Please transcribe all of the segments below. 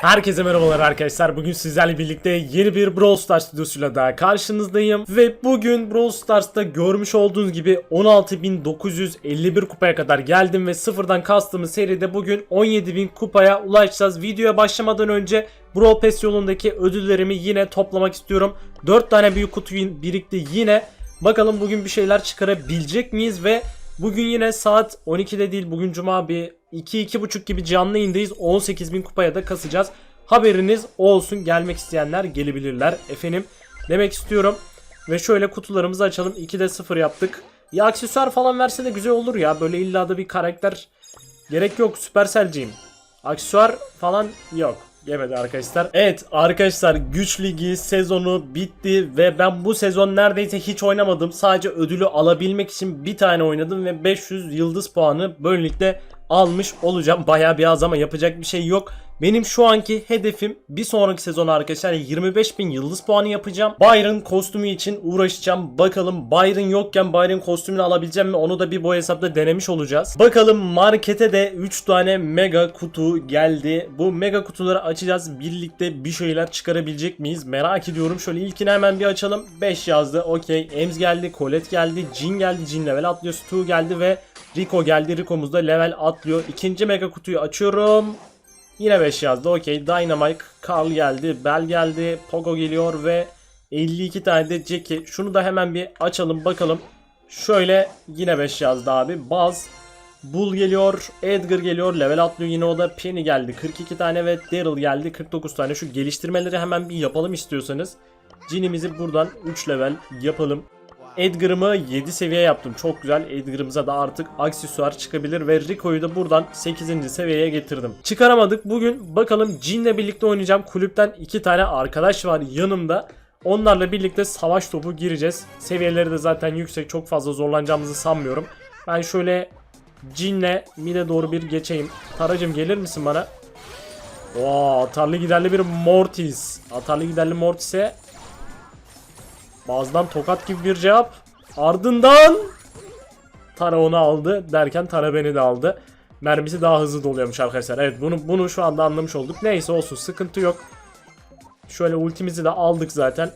Herkese merhabalar arkadaşlar. Bugün sizlerle birlikte yeni bir Brawl Stars stüdyosuyla daha karşınızdayım. Ve bugün Brawl Stars'ta görmüş olduğunuz gibi 16.951 kupaya kadar geldim ve sıfırdan kastığımız seride bugün 17.000 kupaya ulaşacağız. Videoya başlamadan önce Brawl Pass yolundaki ödüllerimi yine toplamak istiyorum. 4 tane büyük kutu birikti yine. Bakalım bugün bir şeyler çıkarabilecek miyiz ve Bugün yine saat 12'de değil bugün cuma bir 2-2.30 gibi canlı yayındayız. 18.000 kupaya da kasacağız. Haberiniz olsun gelmek isteyenler gelebilirler efendim. Demek istiyorum. Ve şöyle kutularımızı açalım. 2'de 0 yaptık. Ya aksesuar falan verse de güzel olur ya. Böyle illa da bir karakter gerek yok. Süperselciyim. Aksesuar falan yok. Yemedi arkadaşlar. Evet arkadaşlar güç ligi sezonu bitti ve ben bu sezon neredeyse hiç oynamadım. Sadece ödülü alabilmek için bir tane oynadım ve 500 yıldız puanı böylelikle almış olacağım. Bayağı bir az ama yapacak bir şey yok. Benim şu anki hedefim bir sonraki sezon arkadaşlar 25.000 yıldız puanı yapacağım. Byron kostümü için uğraşacağım. Bakalım Byron yokken Byron kostümünü alabileceğim mi onu da bir bu hesapta denemiş olacağız. Bakalım markete de 3 tane mega kutu geldi. Bu mega kutuları açacağız. Birlikte bir şeyler çıkarabilecek miyiz? Merak ediyorum. Şöyle ilkini hemen bir açalım. 5 yazdı. Okey. Ems geldi. Colette geldi. Jin geldi. Jin level atlıyor. Stu geldi ve Rico geldi. Rico'muz da level atlıyor. İkinci mega kutuyu açıyorum. Yine 5 yazdı. Okey. Dynamite, Carl geldi. Bell geldi. Pogo geliyor ve 52 tane de Jackie. Şunu da hemen bir açalım bakalım. Şöyle yine 5 yazdı abi. Buzz. Bull geliyor. Edgar geliyor. Level atlıyor yine o da. Penny geldi. 42 tane ve Daryl geldi. 49 tane. Şu geliştirmeleri hemen bir yapalım istiyorsanız. Jin'imizi buradan 3 level yapalım. Edgar'ımı 7 seviye yaptım. Çok güzel. Edgar'ımıza da artık aksesuar çıkabilir ve Rico'yu da buradan 8. seviyeye getirdim. Çıkaramadık. Bugün bakalım Jin'le birlikte oynayacağım. Kulüpten 2 tane arkadaş var yanımda. Onlarla birlikte savaş topu gireceğiz. Seviyeleri de zaten yüksek. Çok fazla zorlanacağımızı sanmıyorum. Ben şöyle Jin'le mid'e doğru bir geçeyim. Taracım gelir misin bana? Oo, atarlı giderli bir Mortis. Atarlı giderli Mortis'e Bazıdan tokat gibi bir cevap. Ardından Tara onu aldı derken Tara beni de aldı. Mermisi daha hızlı doluyormuş arkadaşlar. Evet bunu bunu şu anda anlamış olduk. Neyse olsun sıkıntı yok. Şöyle ultimizi de aldık zaten.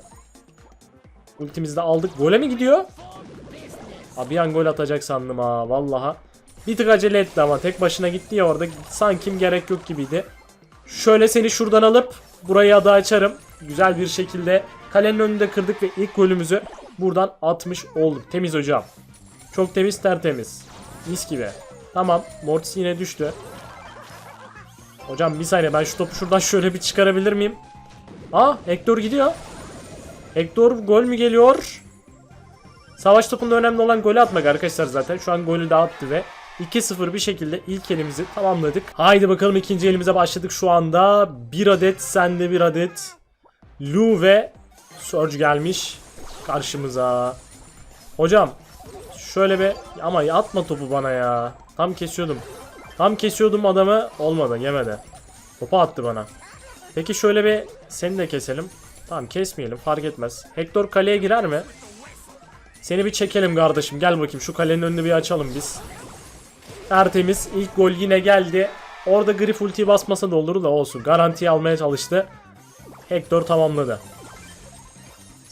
Ultimizi de aldık. Gole mi gidiyor? Abi bir an gol atacak sandım ha vallaha. Bir tık acele etti ama tek başına gitti ya orada sanki gerek yok gibiydi. Şöyle seni şuradan alıp burayı da açarım. Güzel bir şekilde kalenin önünde kırdık ve ilk golümüzü buradan atmış olduk. Temiz hocam. Çok temiz tertemiz. Mis gibi. Tamam. Mortis yine düştü. Hocam bir saniye ben şu topu şuradan şöyle bir çıkarabilir miyim? Aa Hector gidiyor. Hector gol mü geliyor? Savaş topunda önemli olan golü atmak arkadaşlar zaten. Şu an golü de attı ve 2-0 bir şekilde ilk elimizi tamamladık. Haydi bakalım ikinci elimize başladık şu anda. Bir adet sende bir adet. Lu ve Surge gelmiş karşımıza. Hocam şöyle bir ama atma topu bana ya. Tam kesiyordum. Tam kesiyordum adamı olmadı yemedi. Topu attı bana. Peki şöyle bir seni de keselim. Tamam kesmeyelim fark etmez. Hector kaleye girer mi? Seni bir çekelim kardeşim. Gel bakayım şu kalenin önünü bir açalım biz. Tertemiz. İlk gol yine geldi. Orada Griff ultiyi basmasa da olur da olsun. Garantiyi almaya çalıştı. Hector tamamladı.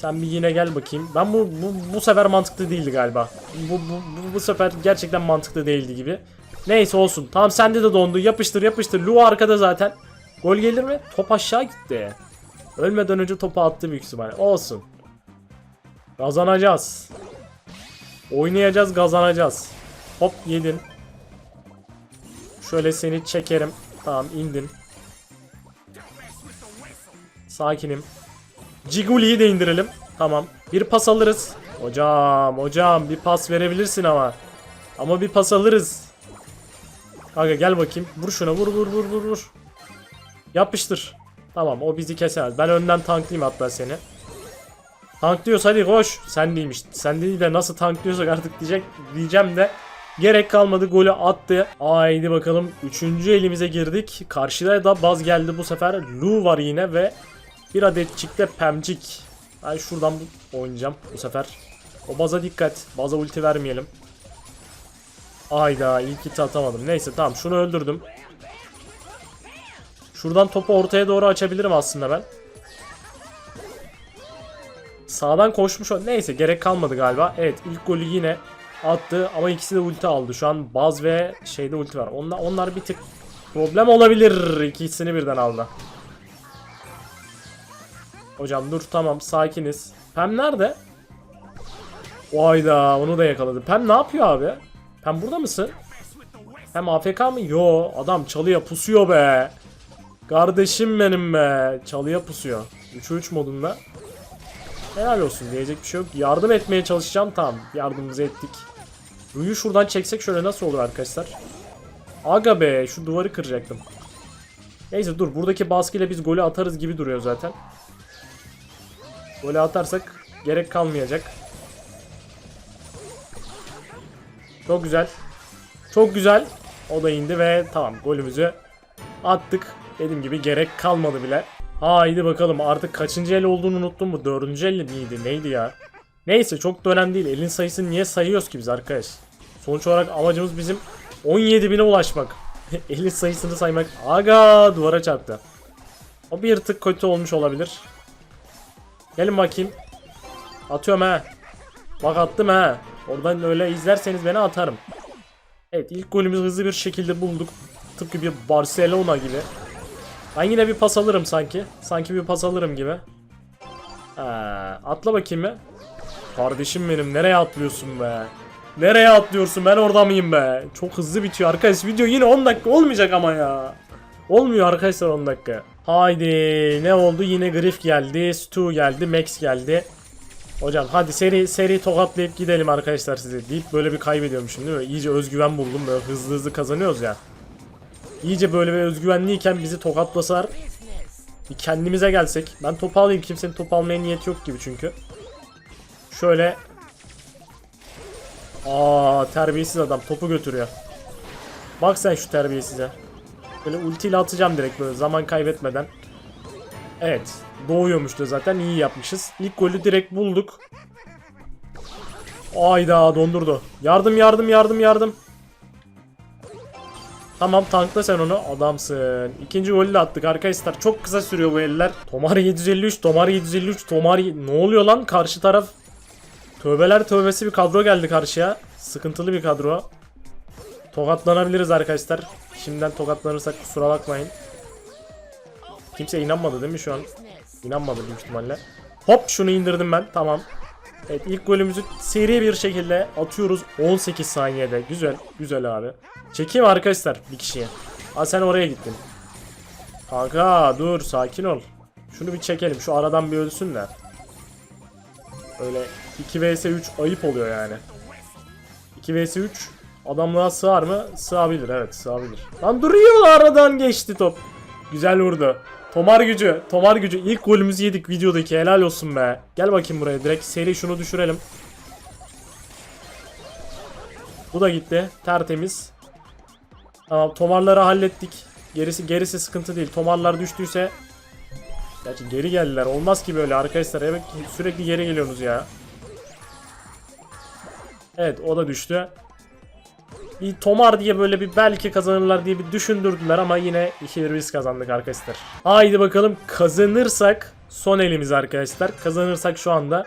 Sen bir yine gel bakayım. Ben bu bu, bu sefer mantıklı değildi galiba. Bu, bu, bu, bu sefer gerçekten mantıklı değildi gibi. Neyse olsun. Tamam sende de dondu. Yapıştır yapıştır. Lu arkada zaten. Gol gelir mi? Top aşağı gitti. Ölmeden önce topu attı büyük ihtimalle. Olsun. Kazanacağız. Oynayacağız kazanacağız. Hop yedin. Şöyle seni çekerim. Tamam indin. Sakinim. Jiguli'yi de indirelim. Tamam. Bir pas alırız. Hocam hocam bir pas verebilirsin ama. Ama bir pas alırız. Kanka gel bakayım. Vur şuna vur vur vur vur. Yapıştır. Tamam o bizi kesemez. Ben önden tanklayayım hatta seni. Tanklıyoruz hadi koş. Sen değilmiş. Sen değil de nasıl tanklıyorsak artık diyecek diyeceğim de Gerek kalmadı golü attı. Haydi bakalım. Üçüncü elimize girdik. Karşıda da baz geldi bu sefer. Lu var yine ve bir adet çıktı pemcik. Ben şuradan oynayacağım bu sefer. O baza dikkat. Baza ulti vermeyelim. Ayda ilk hit atamadım. Neyse tamam şunu öldürdüm. Şuradan topu ortaya doğru açabilirim aslında ben. Sağdan koşmuş. Neyse gerek kalmadı galiba. Evet ilk golü yine attı ama ikisi de ulti aldı. Şu an Baz ve şeyde ulti var. Onlar, onlar bir tık problem olabilir. İkisini birden aldı. Hocam dur tamam sakiniz. Pem nerede? Vayda onu da yakaladı. Pem ne yapıyor abi? Pem burada mısın? Hem AFK mı? Yo adam çalıya pusuyor be. Kardeşim benim be. Çalıya pusuyor. 3'e 3 modunda. Helal olsun diyecek bir şey yok. Yardım etmeye çalışacağım tamam. Yardımımızı ettik. Ruyu şuradan çeksek şöyle nasıl olur arkadaşlar? Aga be şu duvarı kıracaktım. Neyse dur buradaki baskıyla biz golü atarız gibi duruyor zaten. Golü atarsak gerek kalmayacak. Çok güzel. Çok güzel. O da indi ve tamam golümüzü attık. Dediğim gibi gerek kalmadı bile. Haydi bakalım artık kaçıncı el olduğunu unuttum mu? Dördüncü el miydi? Neydi ya? Neyse çok da önemli değil. Elin sayısını niye sayıyoruz ki biz arkadaş? Sonuç olarak amacımız bizim 17 bine ulaşmak. Elin sayısını saymak. Aga duvara çarptı. O bir tık kötü olmuş olabilir. Gelin bakayım. Atıyorum ha. Bak attım ha. Oradan öyle izlerseniz beni atarım. Evet ilk golümüzü hızlı bir şekilde bulduk. Tıpkı bir Barcelona gibi. Ben yine bir pas alırım sanki. Sanki bir pas alırım gibi. Ha, atla bakayım be. Kardeşim benim nereye atlıyorsun be? Nereye atlıyorsun ben orada mıyım be? Çok hızlı bitiyor arkadaş. Video yine 10 dakika olmayacak ama ya. Olmuyor arkadaşlar 10 dakika. Haydi ne oldu? Yine Griff geldi. Stu geldi. Max geldi. Hocam hadi seri seri tokatlayıp gidelim arkadaşlar size deyip böyle bir kaybediyormuşum değil mi? İyice özgüven buldum böyle hızlı hızlı kazanıyoruz ya. İyice böyle bir özgüvenliyken bizi tokatlasalar bir kendimize gelsek. Ben topu alayım kimsenin top almaya niyeti yok gibi çünkü. Şöyle Aa terbiyesiz adam topu götürüyor. Bak sen şu terbiyesize. Böyle ultiyle atacağım direkt böyle zaman kaybetmeden. Evet. Doğuyormuştu zaten. iyi yapmışız. İlk golü direkt bulduk. Ayda dondurdu. Yardım yardım yardım yardım. Tamam tankla sen onu. Adamsın. İkinci golü de attık arkadaşlar. Çok kısa sürüyor bu eller. Tomar 753, Tomar 753, Tomar... Ne oluyor lan? Karşı taraf... Tövbeler tövbesi bir kadro geldi karşıya. Sıkıntılı bir kadro. Tokatlanabiliriz arkadaşlar. Şimdiden tokatlanırsak kusura bakmayın. Kimse inanmadı değil mi şu an? İnanmadı büyük ihtimalle. Hop şunu indirdim ben. Tamam. Evet ilk golümüzü seri bir şekilde atıyoruz 18 saniyede. Güzel. Güzel abi. Çekeyim arkadaşlar bir kişiye. Aa sen oraya gittin. Kanka dur sakin ol. Şunu bir çekelim. Şu aradan bir ölsün de. Öyle 2 vs 3 ayıp oluyor yani. 2 vs 3 adamlığa sığar mı? Sığabilir evet sığabilir. Lan duruyor aradan geçti top. Güzel vurdu. Tomar gücü. Tomar gücü. İlk golümüzü yedik videodaki. Helal olsun be. Gel bakayım buraya. Direkt seri şunu düşürelim. Bu da gitti. Tertemiz. Tamam tomarları hallettik. Gerisi gerisi sıkıntı değil. Tomarlar düştüyse Gerçi geri geldiler. Olmaz ki böyle arkadaşlar. Evet sürekli geri geliyorsunuz ya. Evet o da düştü. Bir Tomar diye böyle bir belki kazanırlar diye bir düşündürdüler ama yine 2-1 biz kazandık arkadaşlar. Haydi bakalım kazanırsak son elimiz arkadaşlar. Kazanırsak şu anda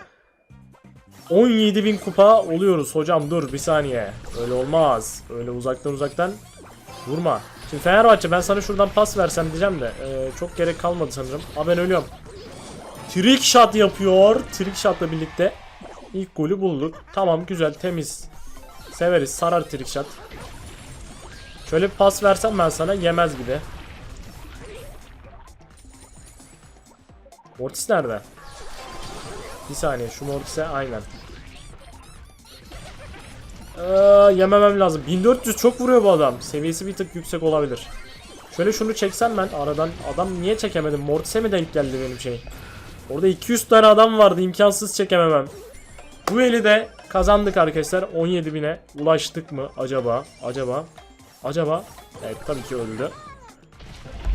17.000 kupa oluyoruz. Hocam dur bir saniye. Öyle olmaz. Öyle uzaktan uzaktan vurma. Şimdi Fenerbahçe ben sana şuradan pas versem diyeceğim de ee, çok gerek kalmadı sanırım. Aa ben ölüyorum. Trick shot yapıyor. Trick shot'la birlikte ilk golü bulduk. Tamam güzel temiz. Severiz sarar trick shot. Şöyle bir pas versem ben sana yemez gibi. Mortis nerede? Bir saniye şu Mortis'e aynen. Ee, yememem lazım. 1400 çok vuruyor bu adam. Seviyesi bir tık yüksek olabilir. Şöyle şunu çeksem ben aradan. Adam niye çekemedim? Mortis'e mi denk geldi benim şey? Orada 200 tane adam vardı. imkansız çekememem. Bu eli de kazandık arkadaşlar. 17.000'e ulaştık mı acaba? Acaba? Acaba? Evet tabii ki öldü.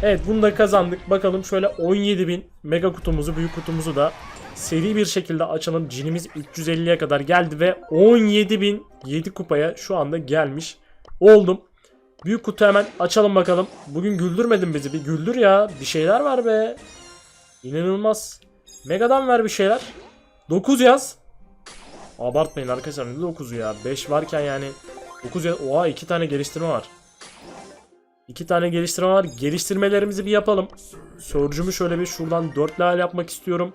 Evet bunu da kazandık. Bakalım şöyle 17.000 mega kutumuzu, büyük kutumuzu da seri bir şekilde açalım. Cinimiz 350'ye kadar geldi ve 17.007 kupaya şu anda gelmiş oldum. Büyük kutu hemen açalım bakalım. Bugün güldürmedin bizi. Bir güldür ya. Bir şeyler ver be. İnanılmaz. Mega'dan ver bir şeyler. 9 yaz. Abartmayın arkadaşlar. Ne 9'u ya? 5 varken yani 9 yaz. Oha 2 tane geliştirme var. 2 tane geliştirme var. Geliştirmelerimizi bir yapalım. Sörcümü şöyle bir şuradan 4 level yapmak istiyorum.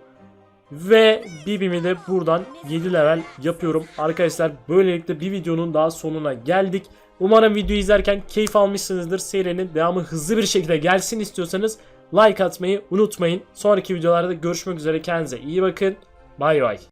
Ve Bibi'mi de buradan 7 level yapıyorum. Arkadaşlar böylelikle bir videonun daha sonuna geldik. Umarım videoyu izlerken keyif almışsınızdır. Serinin devamı hızlı bir şekilde gelsin istiyorsanız like atmayı unutmayın. Sonraki videolarda görüşmek üzere. Kendinize iyi bakın. Bay bay.